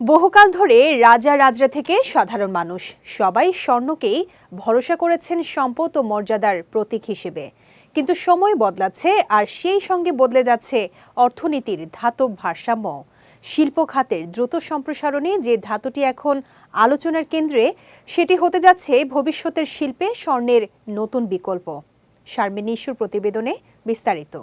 বহুকাল ধরে রাজা রাজরা থেকে সাধারণ মানুষ। সবাই স্বর্ণকেই ভরসা করেছেন সম্পদ ও মর্যাদার প্রতীক হিসেবে। কিন্তু সময় বদলাচ্ছে আর সেই সঙ্গে বদলে যাচ্ছে অর্থনীতির ধাতব ভারসাম্য। শিল্প খাতের দ্রুত সম্প্রসারণে যে ধাতুটি এখন আলোচনার কেন্দ্রে, সেটি হতে যাচ্ছে ভবিষ্যতের শিল্পে স্বর্ণের নতুন বিকল্প। শারমিন নিশুর প্রতিবেদনে বিস্তারিত।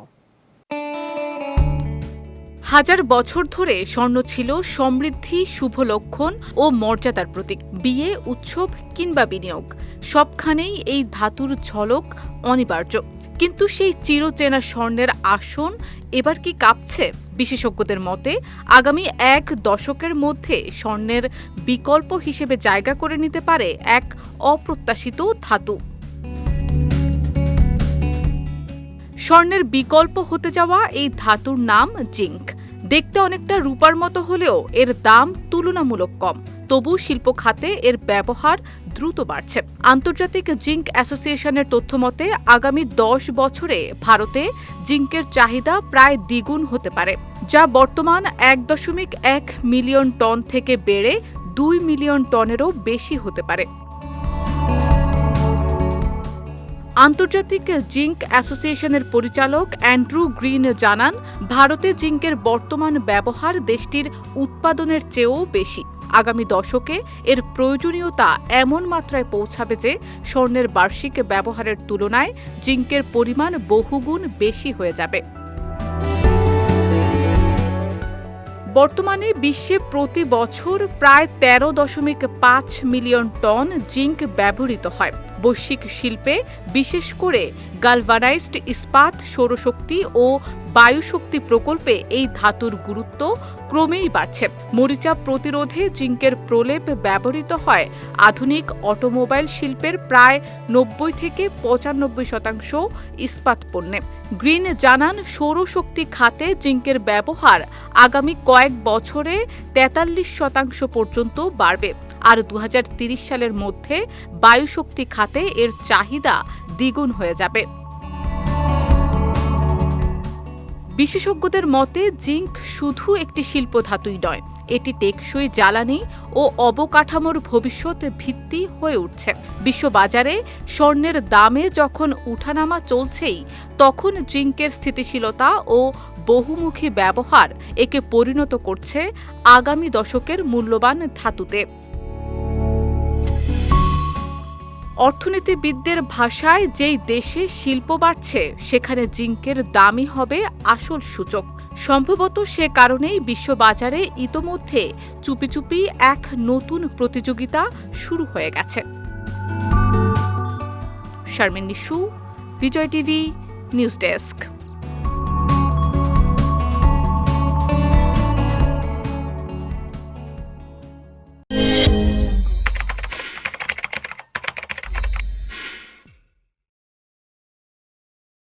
হাজার বছর ধরে স্বর্ণ ছিল সমৃদ্ধি, শুভ লক্ষণ ও মর্যাদার প্রতীক। বিয়ে, উৎসব কিংবা বিনিয়োগ, সবখানেই এই ধাতুর ঝলক অনিবার্য। কিন্তু সেই চিরচেনা স্বর্ণের আসন এবার কি কাঁপছে? বিশেষজ্ঞদের মতে, আগামী এক দশকের মধ্যে স্বর্ণের বিকল্প হিসেবে জায়গা করে নিতে পারে এক অপ্রত্যাশিত ধাতু। স্বর্ণের বিকল্প হতে যাওয়া এই ধাতুর নাম জিঙ্ক দেখতে অনেকটা রূপার মতো হলেও এর দাম তুলনামূলক কম। তবু শিল্প খাতে এর ব্যবহার দ্রুত বাড়ছে। আন্তর্জাতিক জিঙ্ক অ্যাসোসিয়েশনের তথ্যমতে আগামী দশ বছরে ভারতে জিঙ্কের চাহিদা প্রায় দ্বিগুণ হতে পারে, যা বর্তমান এক দশমিক এক মিলিয়ন টন থেকে বেড়ে দুই মিলিয়ন টনেরও বেশি হতে পারে। আন্তর্জাতিক জিঙ্ক অ্যাসোসিয়েশনের পরিচালক অ্যান্ড্রু গ্রিন জানান, ভারতে জিঙ্কের বর্তমান ব্যবহার দেশটির উৎপাদনের চেয়েও বেশি। আগামী দশকে এর প্রয়োজনীয়তা এমন মাত্রায় পৌঁছাবে যে স্বর্ণের বার্ষিক ব্যবহারের তুলনায় জিঙ্কের পরিমাণ বহুগুণ বেশি হয়ে যাবে। বর্তমানে বিশ্বে প্রতি বছর প্রায় তেরো দশমিক পাঁচ মিলিয়ন টন জিঙ্ক ব্যবহৃত হয়। বৈশ্বিক শিল্পে, বিশেষ করে গালভানাইজড ইস্পাত, সৌরশক্তি ও বায়ুশক্তি প্রকল্পে এই ধাতুর গুরুত্ব ক্রমেই বাড়ছে। মরিচা প্রতিরোধে জিঙ্কের প্রলেপ ব্যবহৃত হয়। আধুনিক অটোমোবাইল শিল্পের প্রায় নব্বই থেকে পঁচানব্বই শতাংশ ইস্পাত পণ্যে। গ্রিন জানান, সৌরশক্তি খাতে জিঙ্কের ব্যবহার আগামী কয়েক বছরে তেতাল্লিশ শতাংশ পর্যন্ত বাড়বে। আর দু সালের মধ্যে বায়ুশক্তি খাতে এর চাহিদা দ্বিগুণ হয়ে যাবে। বিশেষজ্ঞদের মতে, জিঙ্ক শুধু একটি শিল্প ধাতুই নয়, এটি টেকসই জ্বালানি ও অবকাঠামোর ভবিষ্যৎ ভিত্তি হয়ে উঠছে। বিশ্ববাজারে স্বর্ণের দামে যখন উঠানামা চলছেই, তখন জিঙ্কের স্থিতিশীলতা ও বহুমুখী ব্যবহার একে পরিণত করছে আগামী দশকের মূল্যবান ধাতুতে। অর্থনীতিবিদদের ভাষায় যেই দেশে শিল্প বাড়ছে, সেখানে জিঙ্কের দামই হবে আসল সূচক। সম্ভবত সে কারণেই বিশ্ববাজারে ইতোমধ্যে চুপি চুপি এক নতুন প্রতিযোগিতা শুরু হয়ে গেছে। Sharmin Nishu, Bijoy TV, news desk.